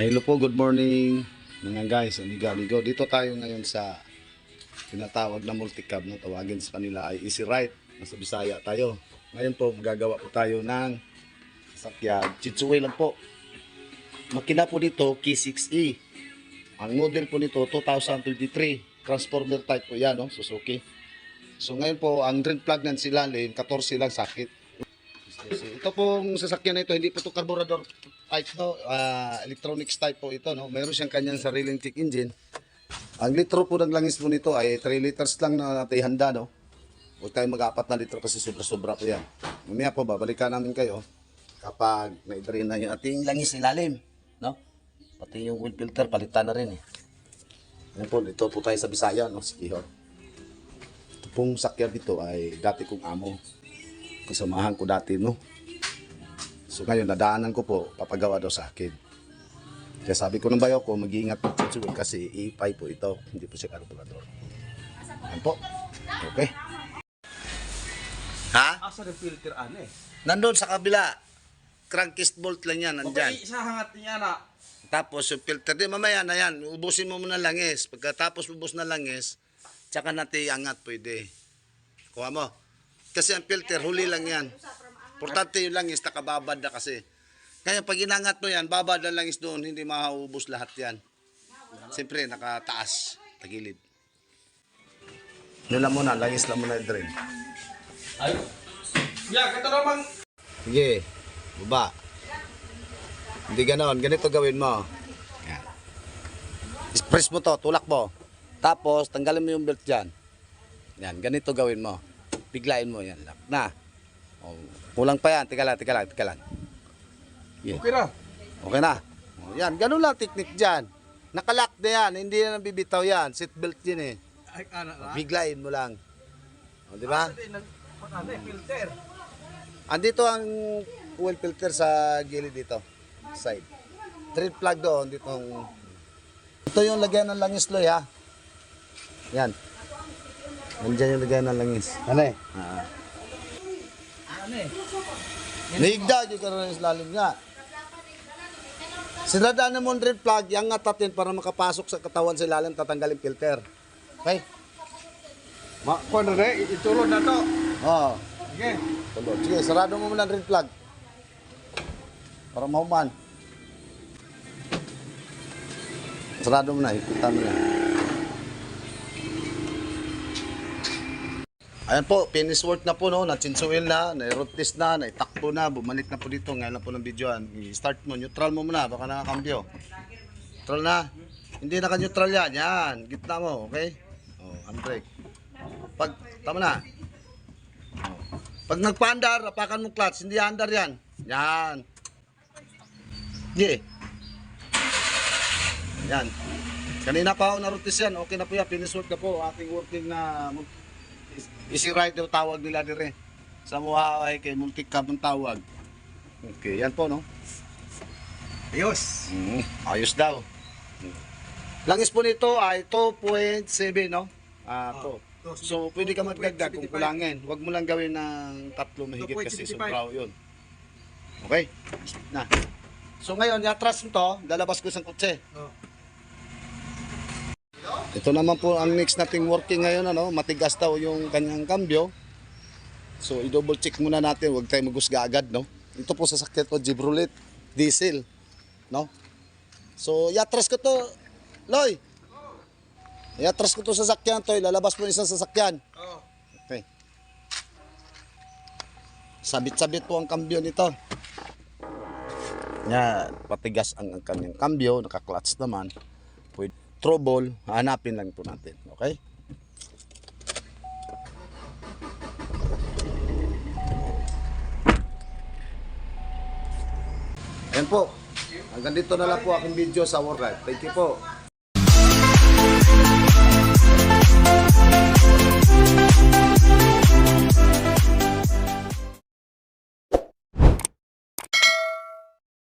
Hello po, good morning mga guys, amiga, amigo. Dito tayo ngayon sa tinatawag na multicab, no? tawagin sa kanila ay Easy Ride. Nasa Bisaya tayo. Ngayon po, gagawa po tayo ng sasakyan. Chitsuwe lang po. Makina po dito, K6E. Ang model po nito, 2023. Transformer type po yan, no? Suzuki. So ngayon po, ang drain plug ng silalim, 14 lang sakit. Ito pong sasakyan na ito, hindi po ito carburetor type, no? Ah, electronics type po ito, no? Meron siyang kanyang sariling check engine. Ang litro po ng langis po nito ay 3 liters lang na natin handa, no? Huwag tayong mag-apat na litro kasi sobra-sobra po yan. Mamaya po, babalikan namin kayo kapag na-drain na yung ating langis ilalim, no? Pati yung oil filter, palitan na rin, eh. Yan po, dito po tayo sa Bisaya, no? Sige, ho. Ito pong sakyan dito ay dati kong amo. Kasamahan ko dati, no? So ngayon, nadaanan ko po, papagawa daw sa akin. Kaya sabi ko ng bayo ko, mag-iingat po kasi E5 po ito, hindi po siya carburetor. Yan po. Okay. Ha? Asa rin filter ane? Nandun sa kabila. Crankcase bolt lang yan, nandyan. Okay, isa hangat niya na. Tapos yung filter, di mamaya na yan, ubusin mo muna langis. Pagkatapos ubus na langis, tsaka natin iangat pwede. Kuha mo. Kasi ang filter, huli lang yan. Importante yung langis, nakababad na kasi. Kaya pag inangat mo yan, babad ang langis doon, hindi mauubos lahat yan. Siyempre, nakataas, tagilid. Yun lang muna, langis lang muna yung drain. Ay. Ya, kata naman. Sige, baba. Hindi ganon, ganito gawin mo. Yan. Press mo to, tulak mo. Tapos, tanggalin mo yung belt dyan. Yan, ganito gawin mo. Biglain mo yan. Lock na. O, kulang pa yan. Tika lang, tika lang, tika lang. Yeah. Okay na. Okay na. O, yan, ganun lang technique dyan. Nakalock na yan, hindi na nabibitaw yan. Seatbelt yun eh. Ay, ana na. Biglain mo lang. O, di ba? Ang ano, filter. Andito ang fuel filter sa gilid dito. Side. Thread plug doon ditong Ito yung lagyan ng langis loy ha. Yan. Nandiyan yung lagyan ng langis. Ano eh? Ah. Ano eh? Nihigda yung karoon ng lalim nga. Sinadaan mo thread plug, yung ngatatin para makapasok sa katawan sa ilalim, tatanggalin filter. Okay? Ma, kung ano rin, itulog na to. Oo. Sige. Tulog. Sige, sarado mo muna thread plug. Para mahuman. Sarado mo na, ikutan mo na. Ayan po, finish work na po, no? Na-chinsuil na, na-rotis na, na-itakbo na, bumalik na po dito. Ngayon lang po ng videoan. I-start mo, neutral mo muna, baka nakakambyo. Neutral na. Hindi naka-neutral yan, yan. Gitna mo, okay? Oh, handbrake. Pag, tama na. Pag nagpa-andar, apakan mo clutch, hindi andar yan. Yan. Sige. Yan. Kanina pa ako narutis yan. Okay na po yan. Finish work na po. Ating working na easy ride yung tawag nila dire. Sa mukha ay kay multicab ang tawag. Okay, yan po no. Ayos. Mm, ayos daw. Langis po nito ay 2.7 no? Ah, to. So, pwede ka magdagdag kung kulangin. Huwag mo lang gawin ng tatlo mahigit kasi 2.75. sobraw yun. Okay? Na. So ngayon, yatras mo to, lalabas ko sa kutse. Oh. Ito naman po ang next nating working ngayon, ano, matigas daw yung kanyang kambyo. So, i-double check muna natin, huwag tayo magusga agad, no? Ito po sasakyan ko, Chevrolet, diesel, no? So, yatras ko to, Loy. Yatras ko to sa sasakyan to, lalabas mo isang sasakyan. Okay. Sabit-sabit po ang kambyo nito. Yan, patigas ang, ang kanyang kambyo, naka-clutch naman. Pwede, trouble, hanapin lang po natin. Okay? Ayan po. Hanggang dito na lang po aking video sa World. Thank you po.